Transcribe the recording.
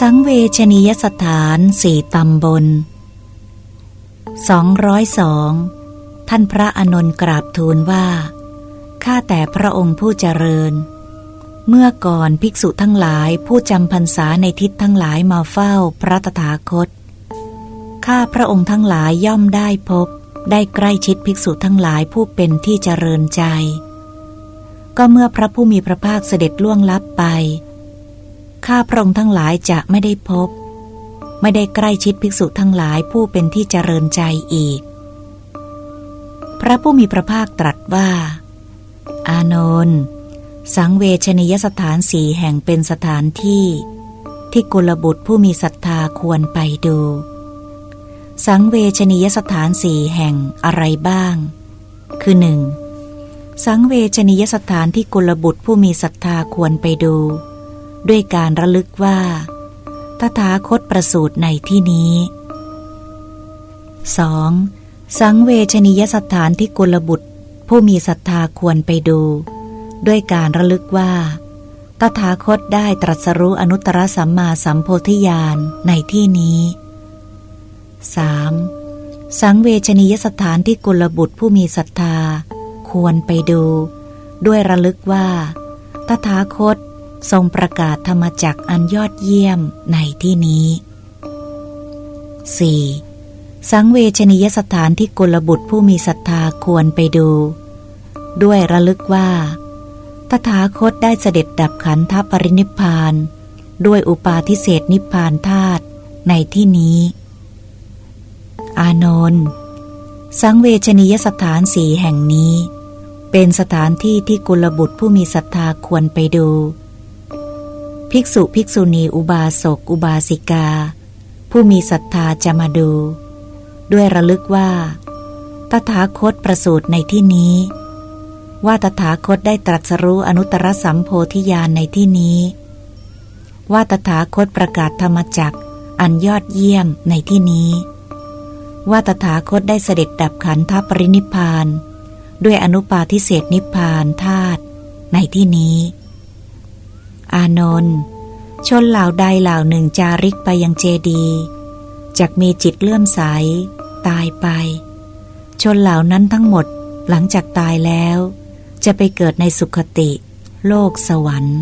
สังเวชนียสถานสี่ตำบล 202 ท่านพระอนนท์กราบทูลว่า ข้าแต่พระองค์ผู้เจริญ เมื่อก่อนภิกษุทั้งหลายผู้จำพรรษาในทิศทั้งหลายมาเฝ้าพระตถาคต ข้าพระองค์ทั้งหลายย่อมได้พบ ได้ใกล้ชิดภิกษุทั้งหลายผู้เป็นที่เจริญใจ ก็เมื่อพระผู้มีพระภาคเสด็จล่วงลับไป ข้าพระองค์ทั้งหลายจะไม่ได้พบ ไม่ได้ใกล้ชิดภิกษุทั้งหลายผู้เป็นที่เจริญใจอีก พระผู้มีพระภาคตรัสว่า อานนท์สังเวชนียสถานสีแห่งเป็นสถานที่ ที่กุลบุตรผู้มีศรัทธาควรไปดู สังเวชนียสถานสี่แห่งอะไรบ้าง คือหนึ่งสังเวชนียสถานที่กุลบุตรผู้มีศรัทธาควรไปดู ด้วยการระลึกว่าตถาคตประสูติในที่นี้ 2. สังเวชนียสถานที่กุลบุตร ผู้มีศรัทธาควรไปดู ด้วยการระลึกว่าตถาคตได้ตรัสรู้อนุตตรสัมมาสัมโพธิญาณในที่นี้ 3. สังเวชนียสถานที่กุลบุตรผู้มีศรัทธา ควรไปดู ด้วยระลึกว่า ตถาคต ทรงประกาศธรรมจักอันยอดเยี่ยมในที่นี้ 4. สังเวชนียสถานที่กุลบุตรผู้มีศรัทธาควรไปดู ด้วยระลึกว่า ตถาคตได้เสด็จดับขันธปรินิพพาน ด้วยอุปาทิเศษนิพพานธาตุในที่นี้ อานนท์สังเวชนียสถานสีแห่งนี้ เป็นสถานที่ที่กุลบุตรผู้มีศรัทธาควรไปดู ภิกษุภิกษุณีอุบาสก อุบาสิกา ผู้มีศรัทธาจะมาดู ด้วยระลึกว่า ตถาคตประสูติในที่นี้ ว่าตถาคตได้ตรัสรู้อนุตตรสัมโพธิญาณในที่นี้ ว่าตถาคตประกาศธรรมจักอันยอดเยี่ยมในที่นี้ ว่าตถาคตได้เสด็จดับขันธปรินิพาน ด้วยอนุปาทิเศษนิพานธาตุในที่นี้ อานนท์ชนเหล่าใดเหล่าหนึ่งจาริกไปยังเจดีจักมีจิตเลื่อมใส ตายไป ชนเหล่านั้นทั้งหมดหลังจากตายแล้ว จะไปเกิดในสุคติ โลกสวรรค์